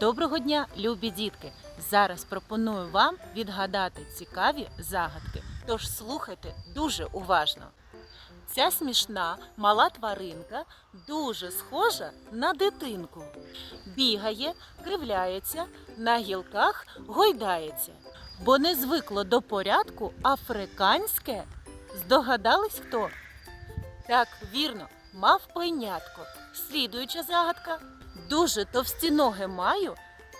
Доброго дня, любі дітки! Зараз пропоную вам відгадати цікаві загадки. Тож слухайте дуже уважно. Ця смішна мала тваринка дуже схожа на дитинку. Бігає, кривляється, на гілках гойдається, бо не звикло до порядку африканське. Здогадались хто? Так, вірно, мав пойнятко. Слідуюча загадка. Дуже товсті ноги маю,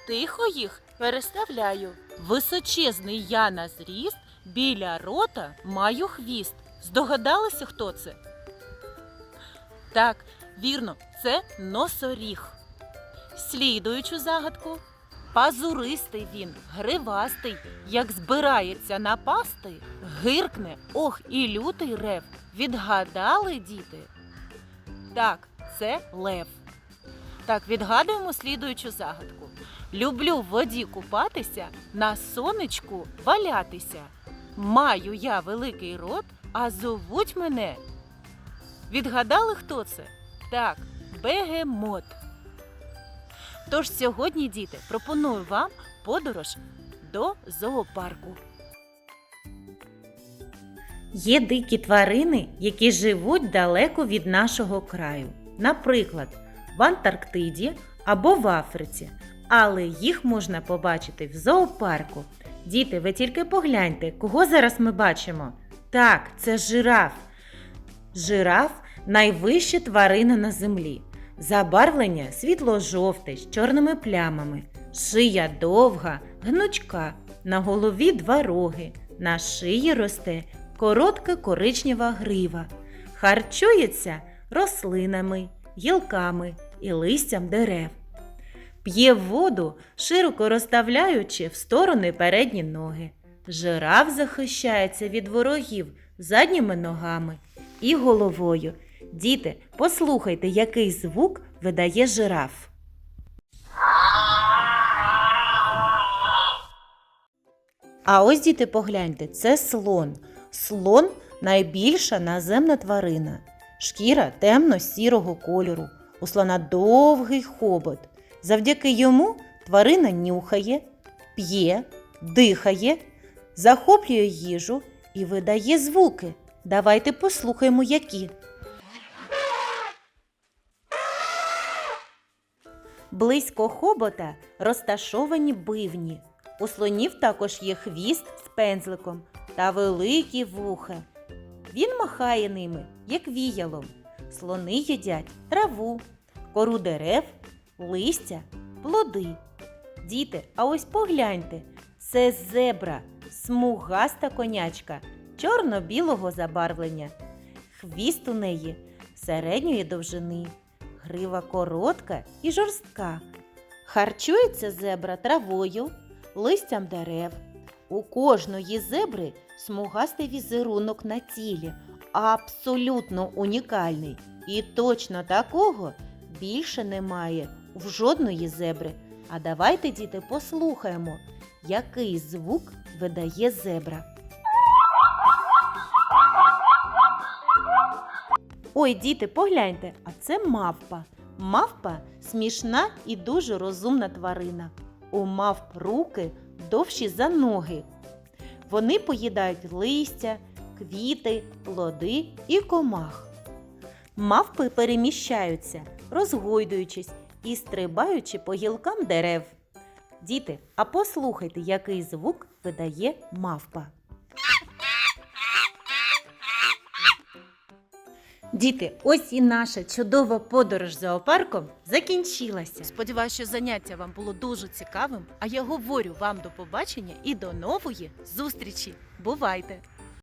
тихо їх переставляю. Височезний я на зріст, біля рота маю хвіст. Здогадалися, хто це? Так, вірно, це носоріг. Слідуючу загадку. Пазуристий він, гривастий, як збирається напасти, гиркне, ох і лютий рев. Відгадали, діти? Так, це лев. Так, відгадуємо слідуючу загадку. Люблю в воді купатися, на сонечку валятися. Маю я великий рот, а зовуть мене. Відгадали, хто це? Так, бегемот. Тож сьогодні, діти, пропоную вам подорож до зоопарку. Є дикі тварини, які живуть далеко від нашого краю. Наприклад, в Антарктиді або в Африці. Але їх можна побачити в зоопарку. Діти, ви тільки погляньте, кого зараз ми бачимо? Так, це жираф. Жираф найвища тварина на землі. Забарвлення світло-жовте з чорними плямами, шия довга, гнучка, на голові два роги, на шиї росте коротка коричнева грива. Харчується рослинами, гілками і листям дерев. П'є воду, широко розставляючи в сторони передні ноги. Жираф захищається від ворогів задніми ногами і головою. Діти, послухайте, який звук видає жираф. А ось діти, погляньте, це слон. Слон найбільша наземна тварина. Шкіра темно-сірого кольору. У слона довгий хобот. Завдяки йому тварина нюхає, п'є, дихає, захоплює їжу і видає звуки. Давайте послухаємо, які. Близько хобота розташовані бивні. У слонів також є хвіст з пензликом та великі вуха. Він махає ними, як віялом. Слони їдять траву, кору дерев, листя, плоди. Діти, а ось погляньте, це зебра, смугаста конячка, чорно-білого забарвлення. Хвіст у неї середньої довжини, грива коротка і жорстка. Харчується зебра травою, листям дерев. У кожної зебри смугастий візерунок на тілі, абсолютно унікальний. І точно такого більше немає в жодної зебри. А давайте, діти, послухаємо, який звук видає зебра. Ой, діти, погляньте, а це мавпа. Мавпа смішна і дуже розумна тварина. У мавп руки довші за ноги. Вони поїдають листя, квіти, плоди і комах. Мавпи переміщаються, розгойдуючись і стрибаючи по гілкам дерев. Діти, а послухайте, який звук видає мавпа. Діти, ось і наша чудова подорож зоопарком закінчилася. Сподіваюся, що заняття вам було дуже цікавим. А я говорю вам до побачення і до нової зустрічі. Бувайте!